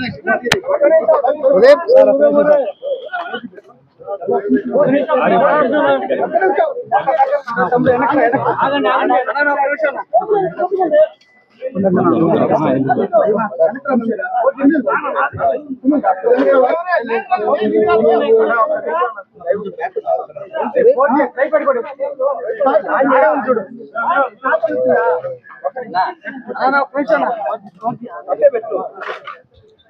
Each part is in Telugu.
దీని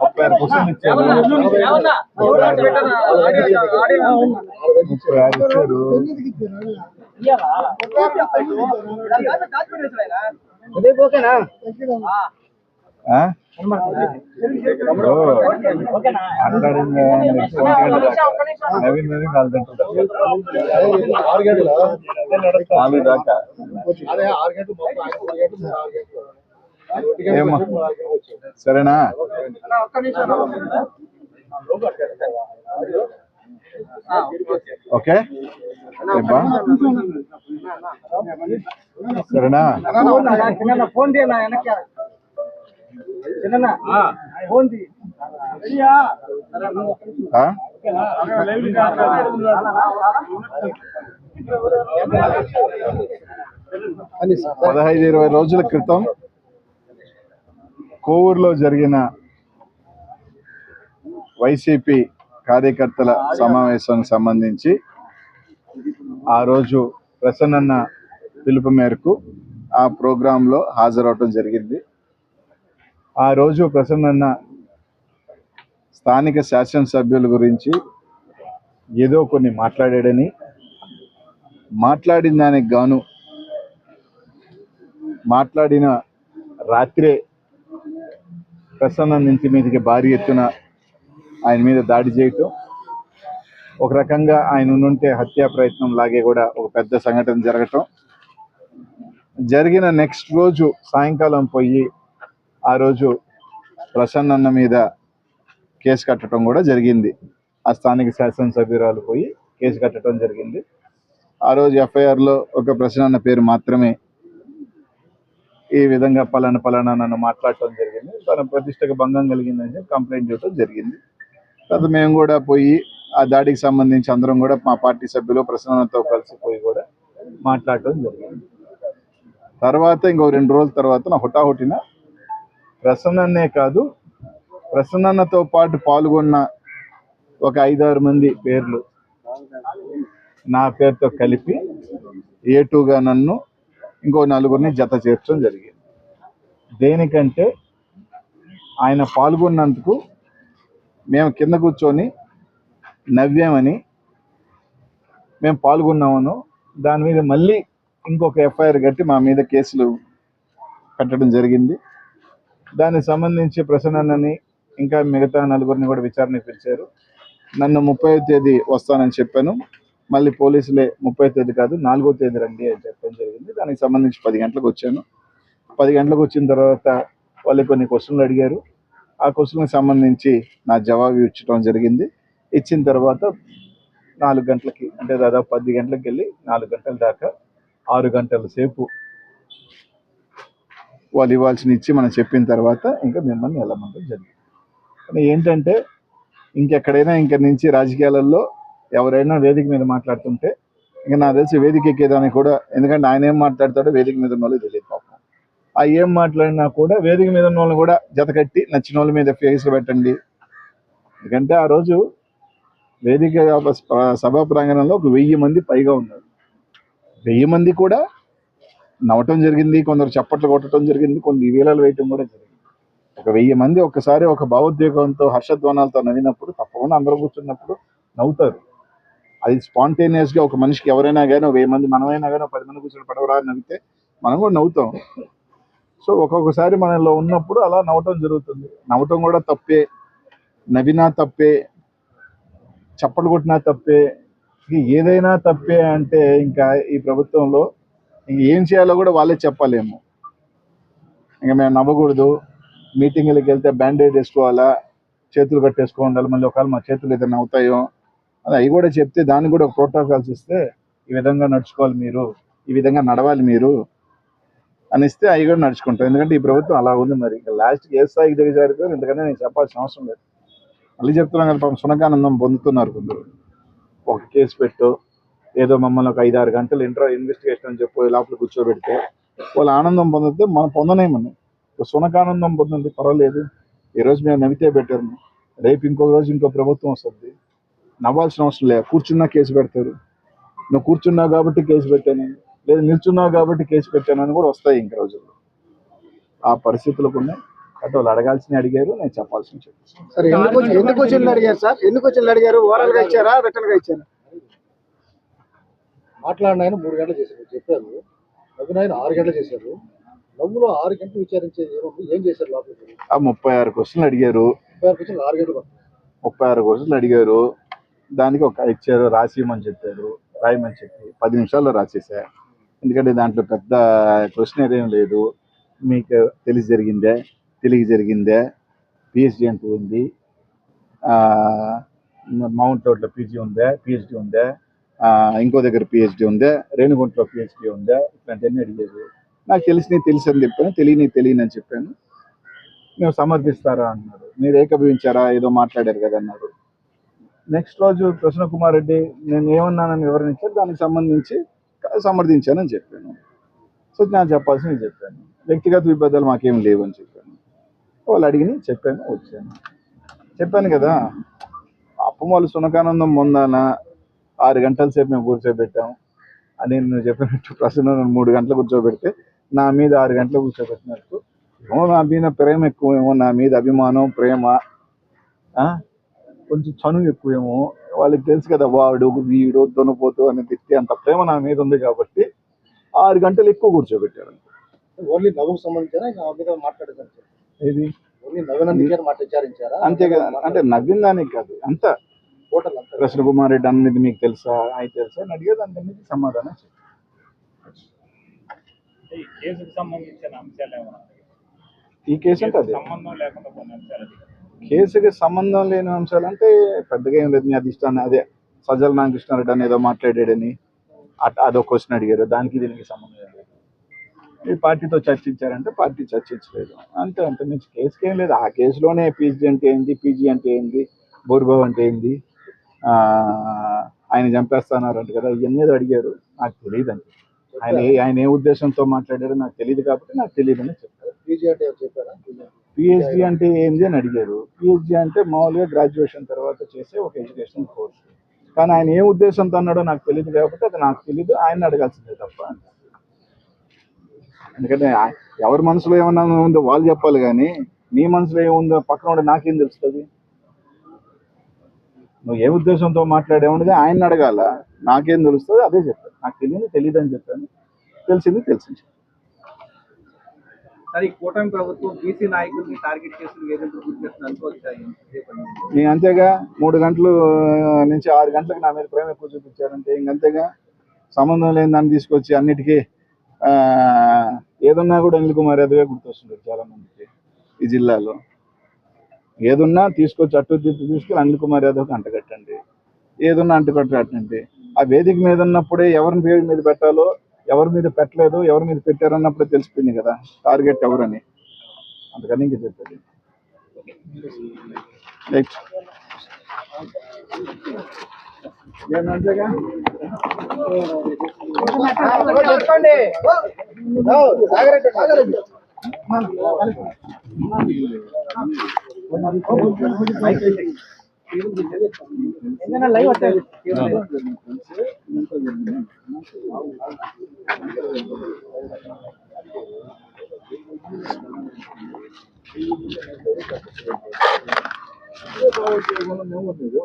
ముప్పై ఆరు క్వశ్చన్లు ఇచ్చారు. ముప్పై ఆరు ఇచ్చారు. మాట్లాడింది. నవీన్ మీద నాలుగు గంటలు. నాలుగు దాకా. సరేనా? ఓకే? సరేనా? Phone phone? పదహైదు ఇరవై రోజుల క్రితం కోవూరులో జరిగిన వైసీపీ కార్యకర్తల సమావేశానికి సంబంధించి ఆ రోజు ప్రసన్న పిలుపు మేరకు ఆ ప్రోగ్రాంలో హాజరవటం జరిగింది. ఆ రోజు ప్రసన్న స్థానిక శాసనసభ్యుల గురించి ఏదో కొన్ని మాట్లాడాడని మాట్లాడిన దానికి గాను మాట్లాడిన రాత్రే ప్రసన్న నుంచి మీదకి భారీ ఎత్తున ఆయన మీద దాడి చేయటం ఒక రకంగా ఆయన ఉంటే హత్యా ప్రయత్నం లాగే కూడా ఒక పెద్ద సంఘటన జరగటం. జరిగిన నెక్స్ట్ రోజు సాయంకాలం పోయి ఆ రోజు ప్రసన్నన్న మీద కేసు కట్టడం కూడా జరిగింది. ఆ స్థానిక శాసనసభ్యురాలు పోయి కేసు కట్టడం జరిగింది. ఆ రోజు ఎఫ్ఐఆర్లో ఒక ప్రసన్నన్న పేరు మాత్రమే ఈ విధంగా పలానా పలానా నన్ను మాట్లాడటం జరిగింది. తన ప్రతిష్టకు భంగం కలిగిందని కంప్లైంట్ చేయడం జరిగింది. తర్వాత మేము కూడా పోయి ఆ దాడికి సంబంధించి అందరం కూడా మా పార్టీ సభ్యులు ప్రసన్నతో కలిసి పోయి కూడా మాట్లాడటం జరిగింది. తర్వాత ఇంకో రెండు రోజుల తర్వాత నా హుటాహుటిన ప్రసన్ననే కాదు ప్రసన్నతో పాటు పాల్గొన్న ఒక ఐదారు మంది పేర్లు నా పేరుతో కలిపి ఏటుగా నన్ను ఇంకో నలుగురిని జత చేర్చడం జరిగింది. దేనికంటే ఆయన పాల్గొన్నందుకు మేము కింద కూర్చొని నవ్వామని మేము పాల్గొన్నామను. దాని మీద మళ్ళీ ఇంకొక ఎఫ్ఐఆర్ కట్టి మా మీద కేసులు కట్టడం జరిగింది. దానికి సంబంధించి ప్రసన్నని ఇంకా మిగతా నలుగురిని కూడా విచారణకు పిలిచారు. నన్ను ముప్పై తేదీ వస్తానని చెప్పాను. మళ్ళీ పోలీసులే ముప్పై తేదీ కాదు నాలుగో తేదీ రండి అని చెప్పడం జరిగింది. దానికి సంబంధించి పది గంటలకు వచ్చాను. పది గంటలకు వచ్చిన తర్వాత వాళ్ళు కొన్ని క్వశ్చన్లు అడిగారు. ఆ క్వశ్చన్కి సంబంధించి నా జవాబు ఇచ్చడం జరిగింది. ఇచ్చిన తర్వాత నాలుగు గంటలకి అంటే దాదాపు పది గంటలకు వెళ్ళి నాలుగు గంటల దాకా ఆరు గంటల సేపు వాళ్ళు ఇవ్వాల్సిన ఇచ్చి మనం చెప్పిన తర్వాత ఇంకా మిమ్మల్ని వెళ్ళమంటం జరిగింది. కానీ ఏంటంటే ఇంకెక్కడైనా ఇంక నుంచి రాజకీయాలలో ఎవరైనా వేదిక మీద మాట్లాడుతుంటే ఇంకా నాకు తెలిసి వేదిక ఎక్కేదానికి కూడా ఎందుకంటే ఆయన ఏం మాట్లాడతాడో వేదిక మీద ఉన్న వాళ్ళు తెలియదు పాపం. ఆ ఏం మాట్లాడినా కూడా వేదిక మీద ఉన్న వాళ్ళని కూడా జతకట్టి నచ్చిన వాళ్ళ మీద ఫేస్లు పెట్టండి. ఎందుకంటే ఆ రోజు వేదిక సభా ప్రాంగణంలో ఒక వెయ్యి మంది పైగా ఉన్నారు. వెయ్యి మంది కూడా నవ్వటం జరిగింది కొందరు చప్పట్లు కొట్టడం జరిగింది కొన్ని వేలలు వేయటం కూడా జరిగింది. ఒక వెయ్యి మంది ఒక్కసారి ఒక భావోద్వేగంతో హర్షధ్వానాలతో నవ్వినప్పుడు తప్పకుండా అందరూ కూర్చున్నప్పుడు నవ్వుతారు. అది స్పాంటేనియస్గా ఒక మనిషికి ఎవరైనా కానీ వెయ్యి మంది మనమైనా కానీ పది మంది కూర్చొని పడవరా అని నవ్వితే మనం కూడా నవ్వుతాం. సో ఒక్కొక్కసారి మనలో ఉన్నప్పుడు అలా నవ్వటం జరుగుతుంది. నవ్వటం కూడా తప్పే. నవ్వినా తప్పే. చప్పట్లు కొట్టినా తప్పే. ఏదైనా తప్పే అంటే ఇంకా ఈ ప్రభుత్వంలో ఏం చేయాలో కూడా వాళ్ళే చెప్పలేము. ఇంకా మేము నవ్వకూడదు. మీటింగ్లకు వెళ్తే బ్యాండేజ్ వేసుకోవాలా? చేతులు కట్టేసుకో ఉండాలి. మళ్ళీ ఒకవేళ మా చేతులు ఏదైనా అవుతాయో అవి కూడా చెప్తే దానికి కూడా ఒక ప్రోటోకాల్స్ ఇస్తే ఈ విధంగా నడుచుకోవాలి మీరు ఈ విధంగా నడవాలి మీరు అని ఇస్తే అవి కూడా నడుచుకుంటాం. ఎందుకంటే ఈ ప్రభుత్వం అలా ఉంది మరి. ఇంకా లాస్ట్కి ఏ స్థాయికి దిగజారిపోయారు ఎందుకంటే నేను చెప్పాల్సిన అవసరం లేదు. మళ్ళీ చెప్తున్నాం కదా పాపం సునకానందం పొందుతున్నారు కొందరు. ఒక కేసు పెట్టు ఏదో మమ్మల్ని ఒక ఐదు ఆరు గంటలు ఇంటర్ ఇన్వెస్టిగేషన్ అని చెప్పి లోపల కూర్చోబెడితే వాళ్ళు ఆనందం పొందితే మనం పొందనేమని. సునకానందం పొందండి పర్వాలేదు. ఈ రోజు మేము నవ్వితే బెటర్ రేపు ఇంకో రోజు ఇంకో ప్రభుత్వం వస్తుంది. నవ్వాల్సిన అవసరం లేదు. కూర్చున్నా కేసు పెడతారు. నువ్వు కూర్చున్నావు కాబట్టి కేసు పెట్టాను. లేదా నిల్చున్నావు కాబట్టి కేసు పెట్టాను అని కూడా వస్తాయి ఇంక రోజుల్లో. ఆ పరిస్థితులకు ఉన్నాయి. అంటే వాళ్ళు అడగాల్సిన అడిగారు. నేను చెప్పాల్సిన చెప్పాను. సార్ ఎన్ని క్వశ్చన్లు అడిగారు సార్? ఎన్ని క్వశ్చన్లు అడిగారు? ఓవరాల్గా ఇచ్చారా? రిటర్న్గా ఇచ్చారా? మాట్లాడిన ఆయన మూడు గంటలు చేశారు. చెప్పారు. నవ్వున ఆయన ఆరు గంటలు చేశారు. నవ్వులో ఆరు గంటలు విచారించేది ఏం చేశారు లోపలికి? ఆ ముప్పై ఆరు క్వశ్చన్లు అడిగారు. ముప్పై ఆరు క్వశ్చన్లు ఆరు గంటలు ముప్పై ఆరు క్వశ్చన్లు అడిగారు. దానికి ఒక ఇచ్చారు రాసిమని చెప్పారు రాయమని చెప్పి పది నిమిషాల్లో రాసేసా. ఎందుకంటే దాంట్లో పెద్ద క్వశ్చన్ ఏం లేదు. మీకు తెలిసి జరిగిందే తెలియ జరిగిందే. పిహెచ్డి అంటూ ఉంది. మౌంట్ రోడ్లో పీజీ ఉందా పిహెచ్డి ఉందా. ఇంకో దగ్గర పిహెచ్డి ఉందా రేణుగుంటలో పిహెచ్డి ఉందా. ఇట్లాంటివన్నీ అడిగారు నాకు తెలిసినవి తెలుసు అని చెప్పాను తెలియని తెలియని అని చెప్పాను. మేము సమర్థిస్తారా? అన్నారు మీరు ఏకభవించారా? ఏదో మాట్లాడారు కదా అన్నారు నెక్స్ట్ రోజు ప్రసన్న కుమార్ రెడ్డి నేను ఏమన్నానని వివరించారు దానికి సంబంధించి సమర్థించానని చెప్పాను. సో నేను చెప్పాల్సింది చెప్పాను. వ్యక్తిగత విభేదాలు మాకేం లేవని చెప్పాను. వాళ్ళు అడిగిన చెప్పాను వచ్చాను. చెప్పాను కదా అప్పం వాళ్ళు సునకానందం పొందానా ఆరు గంటల సేపు మేము కూర్చోబెట్టాం అని నువ్వు చెప్పినట్టు ప్రశ్న మూడు గంటలు కూర్చోబెడితే నా మీద ఆరు గంటలు కూర్చోబెట్టినట్టు. ఏమో నా మీద ప్రేమ ఎక్కువేమో నా మీద అభిమానం ప్రేమ కొంచెం చనువు ఎక్కువేమో వాళ్ళకి తెలుసు కదా వాడు వీడు దొనపోతూ అని తిట్టి అంత ప్రేమ నా మీద ఉంది కాబట్టి ఆరు గంటలు ఎక్కువ కూర్చోబెట్టారు. ఓన్లీ నవ్వుకు మీద విచారించారా? అంతే కదా. అంటే నవ్విన దానికి కాదు. అంత కృష్ణ కుమార్ రెడ్డి అన్నది మీకు తెలుసా? అది తెలుసా? అని అడిగే దానికి అన్నిటికీ సమాధానం. ఈ కేసుకు సంబంధించిన అంశాలు ఈ కేసు అంటే అదే. సంబంధం లేకుండా కొన్ని అంశాలు అడిగారు. కేసుకి సంబంధం లేని అంశాలు అంటే పెద్దగా ఏం లేదు. మీ అధిష్టానం అదే సజ్జల నాగకృష్ణారెడ్డి అని ఏదో మాట్లాడాడని అట్ అదో క్వశ్చన్ అడిగారు. దానికి దీనికి సంబంధం ఏం లేదు. ఈ పార్టీతో చర్చించారంటే పార్టీ చర్చించలేదు. అంతే అంత. మించి కేసుకి ఏం లేదు. ఆ కేసులోనే పీజీ అంటే ఏంది పీజీ అంటే ఏంది బోర్బాబు అంటే ఏంది ఆయన చంపేస్తానారంట కదా. ఇవన్నీ అడిగారు. నాకు తెలియదు అండి ఆయన ఆయన ఏ ఉద్దేశంతో మాట్లాడారో నాకు తెలియదు కాబట్టి నాకు తెలియదని చెప్పారు. పీజీ అంటే చెప్పారా? పిహెచ్డి అంటే ఏంది అని అడిగారు. పిహెచ్డి అంటే మామూలుగా గ్రాడ్యుయేషన్ తర్వాత చేసే ఒక ఎడ్యుకేషన్ కోర్స్ కానీ ఆయన ఏ ఉద్దేశంతో అన్నాడో నాకు తెలియదు కాబట్టి అది నాకు తెలియదు ఆయన అడగాల్సిందే తప్ప ఎందుకంటే ఎవరి మనసులో ఏమన్నా ఉందో వాళ్ళు చెప్పాలి కానీ నీ మనసులో ఏముందో పక్కన ఉండే నాకేం తెలుస్తుంది? నువ్వు ఏ ఉద్దేశంతో మాట్లాడేమన్నది ఆయన అడగాల నాకేం తెలుస్తుంది అదే చెప్పాను నాకు తెలియదు తెలియదు అని చెప్పాను. తెలిసింది తెలిసింది. సరే కూటమి ప్రభుత్వం బీసీ నాయకుల్ని టార్గెట్ చేసి వేధింపులు గుర్తు చేస్తున్నారు నేను అంతేగా మూడు గంటలు నుంచి ఆరు గంటలకు నా మీద ప్రేమ ఎక్కువ చూపించారంటే ఇంకంతేగా సంబంధం లేని దాన్ని తీసుకొచ్చి అన్నిటికీ ఏదున్నా కూడా అనిల్ కుమార్ యాదవే గుర్తొస్తుంటారు చాలా మందికి ఈ జిల్లాలో. ఏదున్నా తీసుకొచ్చి అట్టు తిప్పి తీసుకెళ్ళి అనిల్ కుమార్ యాదవ్కి అంటగట్టండి ఏదున్నా అంటగట్టండి ఆ వేదిక మీద ఉన్నప్పుడే ఎవరిని పేరు మీద పెట్టాలో ఎవరి మీద పెట్టలేదు ఎవరి మీద పెట్టారన్నప్పుడు తెలిసిపోయింది కదా. టార్గెట్ ఎవరని. అందుకని ఇంక చెప్పేది నెక్స్ట్ లైవ్ వచ్చాయి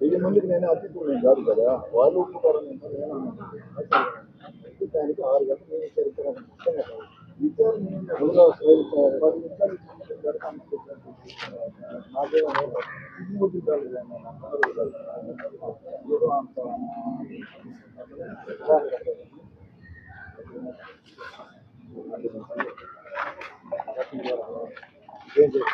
వెయ్యి మందికి నేను అతిథులు కాదు కదా వాళ్ళు ఒప్పుకోరు నేను నేను అన్నాను. దానికి ఆరు గంటలు నేను చరిత్ర విచారణ ఏంటి? అందులో అసలు పది నిమిషాలు పెడతాను. నాకేమో ఇది ముద్దు కాలేదు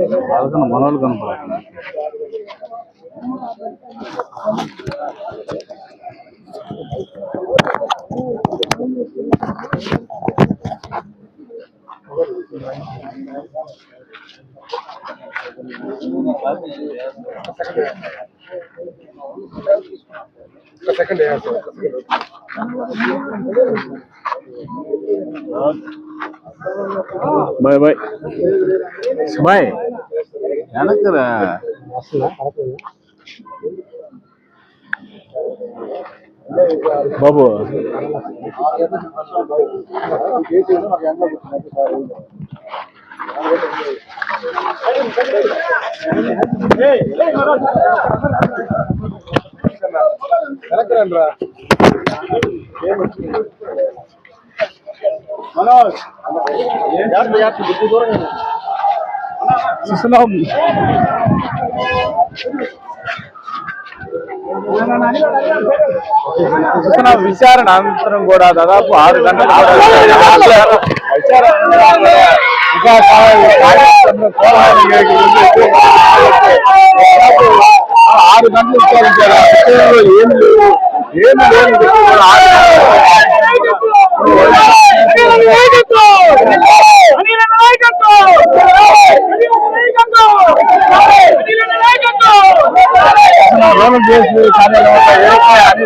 ఎక్కువ లేదు నాకు ఆ బాంబు వాళ్ళకన్నా వాళ్ళకన్నా మనోళ్ళు కనపడాలి సెకండ్ బాయ్ బాయ్ బాయ్ వెనకరా బాబు వెనక్కి చూస్తున్నాం చూస్తున్న విచారణ అనంతరం కూడా దాదాపు ఆరు గంటల విచారణ ఇంకా కార్యక్రమంలో కోలాహలం చేయడం ఉంది. దాదాపు ఆరు గంటలు విచారించారు ఆ విషయంలో ఏమి లేవు ఏమి లేని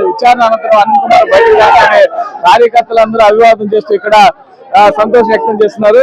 విచారణ అనంతరం అన్ని కుమార్ బయటకు రాగానే కార్యకర్తలందరూ అభివాదం చేస్తూ ఇక్కడ సంతోషం వ్యక్తం చేస్తున్నారు.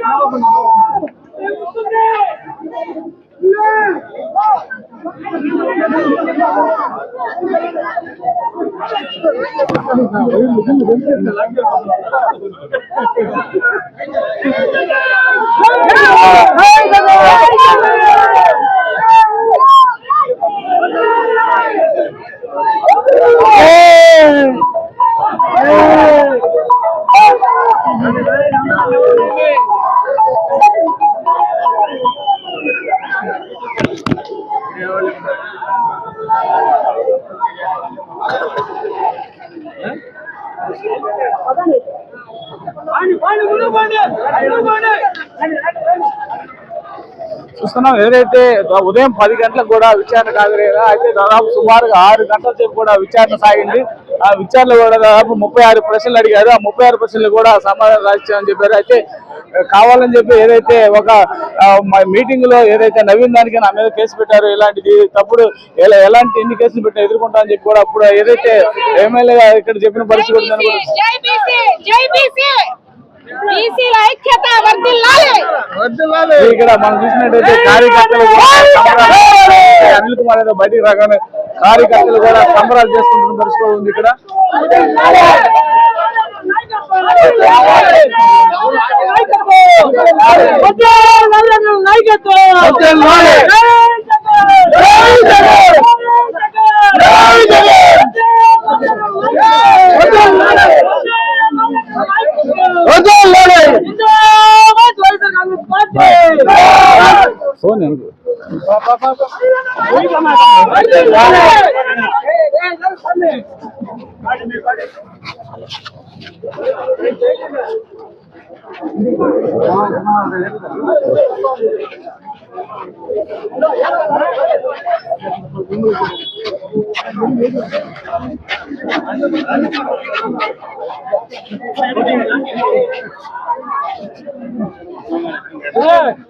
Hey! చూస్తున్నాం. ఏదైతే ఉదయం పది గంటలకు కూడా విచారణ కాగలేదా అయితే దాదాపు సుమారుగా ఆరు గంటల సేపు కూడా విచారణ సాగింది. ఆ విచారణ కూడా దాదాపు ముప్పై ఆరు ప్రశ్నలు అడిగారు. ఆ ముప్పై ఆరు ప్రశ్నలు కూడా సమాధానం రాసిచ్చామని చెప్పారు. అయితే కావాలని చెప్పి ఏదైతే ఒక మీటింగ్లో ఏదైతే నవీన్ దానికి నా మీద కేసు పెట్టారు ఇలాంటిది తప్పుడు ఎలా- ఎలాంటి ఎన్ని కేసులు పెట్టా ఎదుర్కొంటా అని చెప్పి కూడా అప్పుడు ఏదైతే ఎమ్మెల్యే ఇక్కడ చెప్పిన పరిస్థితి బీసీల ఐక్యత వర్ధిల్లాలి ఇక్కడ మనం చూసినట్టయితే కార్యకర్తలు అనిల్ కుమార్ ఏదో బయటికి రాగానే కార్యకర్తలు కూడా సంబరాలు చేసుకుంటున్న పరిస్థితి ఉంది ఇక్కడ. సింగ్ Hey!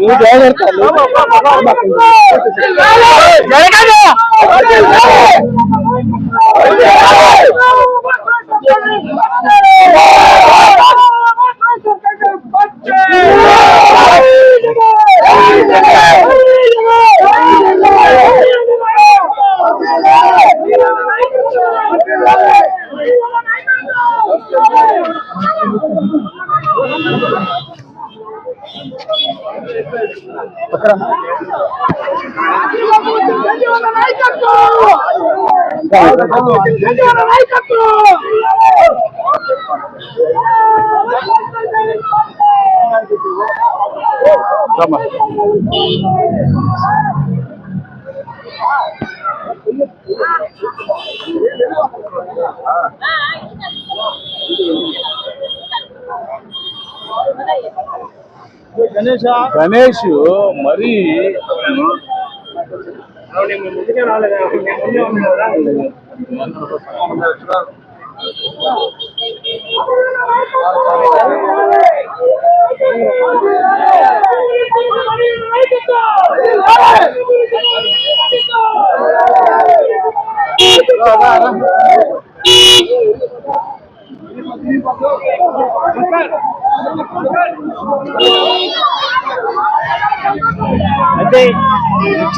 నువ్వు జాగ్రత్త Yeah! ఫోన్ ఎందుకు గణేష్ మరి అంటే அவனுக்கு முடிஞ்ச நாள் அவங்க முன்னே வந்து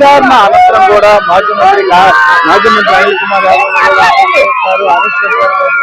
విచారణ అనంతరం కూడా మాజీ మంత్రి మాజీ మంత్రి అనిల్ కుమార్ యాదవ్ కూడా